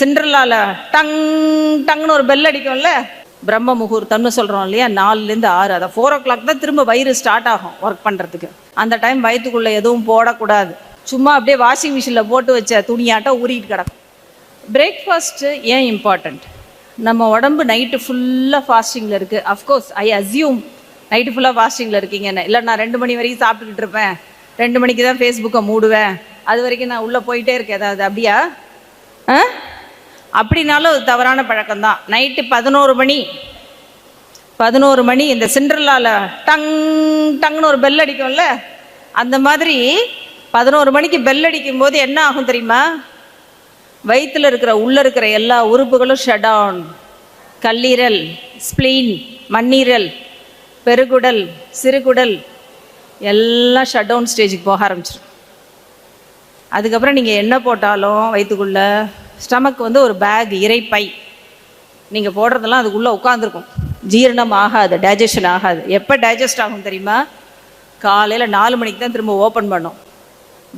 சென்ட்ரலால tongue டங்னு ஒரு bell அடிக்கும்ல? பிரம்ம முகூர்த்தம்னு சொல்கிறோம் இல்லையா? நாலுலேருந்து ஆறு. அதை ஃபோர் ஓ கிளாக் தான் திரும்ப வயிறு ஸ்டார்ட் ஆகும் ஒர்க் பண்ணுறதுக்கு அந்த டைம் வயிற்றுக்குள்ளே எதுவும் போடக்கூடாது. சும்மா அப்படியே வாஷிங் மிஷினில் போட்டு வச்ச துணியாட்டம் ஊறிட்டு கிடக்கும். பிரேக்ஃபாஸ்ட்டு ஏன் இம்பார்ட்டண்ட் நம்ம உடம்பு நைட்டு ஃபுல்லாக ஃபாஸ்டிங்கில் இருக்குது அஃப்கோர்ஸ் ஐ அசியூம் நைட்டு ஃபுல்லாக ஃபாஸ்டிங்கில் இருக்கீங்கன்னு இல்லை நான் ரெண்டு மணி வரைக்கும் சாப்பிட்டுக்கிட்டு இருப்பேன். ரெண்டு மணிக்கு தான் ஃபேஸ்புக்கை மூடுவேன். அது வரைக்கும் நான் உள்ளே போயிட்டே இருக்கேன். ஏதாவது அப்படியா? ஆ? அப்படின்னாலும் அது தவறான பழக்கம்தான். நைட்டு பதினோரு மணி. பதினோரு மணி இந்த சிண்ட்ரலாவில் டங் டங்னு ஒரு பெல் அடிக்கும்ல? அந்த மாதிரி பதினோரு மணிக்கு பெல் அடிக்கும் போது என்ன ஆகும் தெரியுமா? வயிற்றில் இருக்கிற உள்ளே இருக்கிற எல்லா உறுப்புகளும் ஷட் கல்லீரல் ஸ்ப்ளீன் மண்ணீரல் பெருகுடல் சிறுகுடல் எல்லாம் ஷட்டவுன் ஸ்டேஜுக்கு போக ஆரம்பிச்சிடும் அதுக்கப்புறம் நீங்கள் என்ன போட்டாலும் வயிற்றுக்குள்ளே ஸ்டமக் வந்து ஒரு பேக் இறைப்பை. நீங்கள் போடுறதெல்லாம் அதுக்குள்ளே உட்காந்துருக்கும் ஜீரணம் ஆகாது டைஜஷன் ஆகாது. எப்போ டைஜஸ்ட் ஆகும் தெரியுமா? காலையில் நாலு மணிக்கு தான் திரும்ப ஓப்பன் பண்ணும்.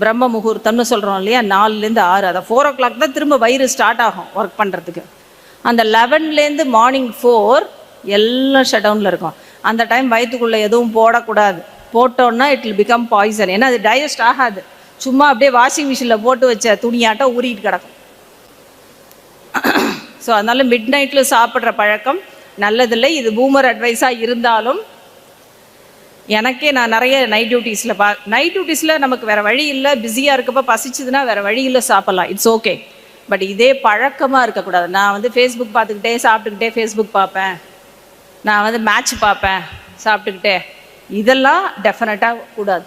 பிரம்ம முகூர்த்தம்னு சொல்கிறோம் இல்லையா? நாலுலேருந்து ஆறு. அதை ஃபோர் ஓ கிளாக் தான் திரும்ப வயிறு ஸ்டார்ட் ஆகும் ஒர்க் பண்ணுறதுக்கு அந்த லெவன்லேருந்து மார்னிங் ஃபோர் எல்லாம் ஷட் டவுனில் இருக்கும். அந்த டைம் வயிற்றுக்குள்ளே எதுவும் போடக்கூடாது. போட்டோன்னா இட் வில் பிகம் பாய்சன் ஏன்னா அது டைஜஸ்ட் ஆகாது. சும்மா அப்படியே வாஷிங் மிஷினில் போட்டு வச்ச துணியாட்டம் ஊறிட்டு கிடக்கும். ஸோ அதனால் மிட் நைட்டில் சாப்பிட்ற பழக்கம் நல்லதில்லை. இது பூமர் அட்வைஸாக இருந்தாலும் எனக்கே நான் நிறைய நைட் டியூட்டிஸில் பா நைட் டியூட்டிஸில் நமக்கு வேறு வழி இல்லை. பிஸியாக இருக்கப்போ பசிச்சுதுன்னா வேறு வழி இல்லை சாப்பிட்லாம். இட்ஸ் ஓகே பட் இதே பழக்கமாக இருக்கக்கூடாது. நான் வந்து ஃபேஸ்புக் பார்த்துக்கிட்டே சாப்பிட்டுக்கிட்டே ஃபேஸ்புக் பார்ப்பேன். நான் வந்து மேட்ச் பார்ப்பேன் சாப்பிட்டுக்கிட்டே. இதெல்லாம் டெஃபினட்டாக கூடாது.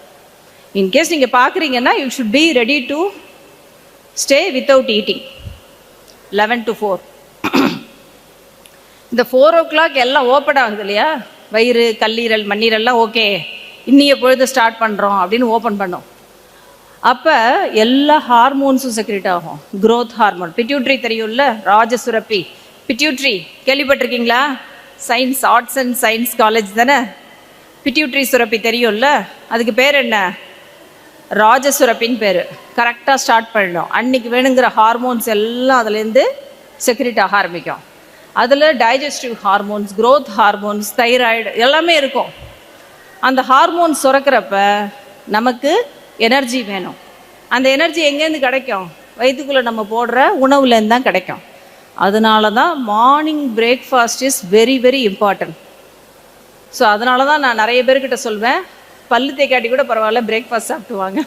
இன்கேஸ் நீங்கள் பார்க்குறீங்கன்னா you should be ready to stay without eating eleven to four இந்த ஃபோர் ஓ கிளாக் எல்லாம் ஓப்பன் ஆகுது இல்லையா? வயிறு கல்லீரல் மண்ணீரல்லாம் ஓகே இன்னிய பொழுது ஸ்டார்ட் பண்ணுறோம் அப்படின்னு ஓப்பன் பண்ணோம். அப்போ எல்லா ஹார்மோன்ஸும் செக்ரேட் ஆகும். க்ரோத் ஹார்மோன் பிட்யூட்ரி தெரியும்ல? ராஜசுரப்பி. பிட்யூட்ரி கேள்விப்பட்டிருக்கீங்களா? Science arts and science college தானே? பிட்யூட்ரி சுரப்பி தெரியும்ல? அதுக்கு பேர் என்ன? ராஜசுரப்பின்னு பேர். கரெக்டாக ஸ்டார்ட் பண்ணிடும் அன்னைக்கு வேணுங்கிற ஹார்மோன்ஸ் எல்லாம் அதுலேருந்து செக்ரேட் ஆக ஆரம்பிக்கும். அதில் digestive hormones growth hormones thyroid எல்லாமே இருக்கும். அந்த ஹார்மோன்ஸ் சுரக்கிறப்ப நமக்கு எனர்ஜி வேணும். அந்த எனர்ஜி எங்கேருந்து கிடைக்கும்? வயிற்றுக்குள்ளே நம்ம போடுற உணவுலேருந்து தான் கிடைக்கும். அதனால தான் morning breakfast is very very important so அதனால தான் நான் நிறைய பேர்கிட்ட சொல்வேன் பல்லு தேக்காட்டி கூட பரவாயில்ல பிரேக்ஃபாஸ்ட் சாப்பிட்டு வாங்க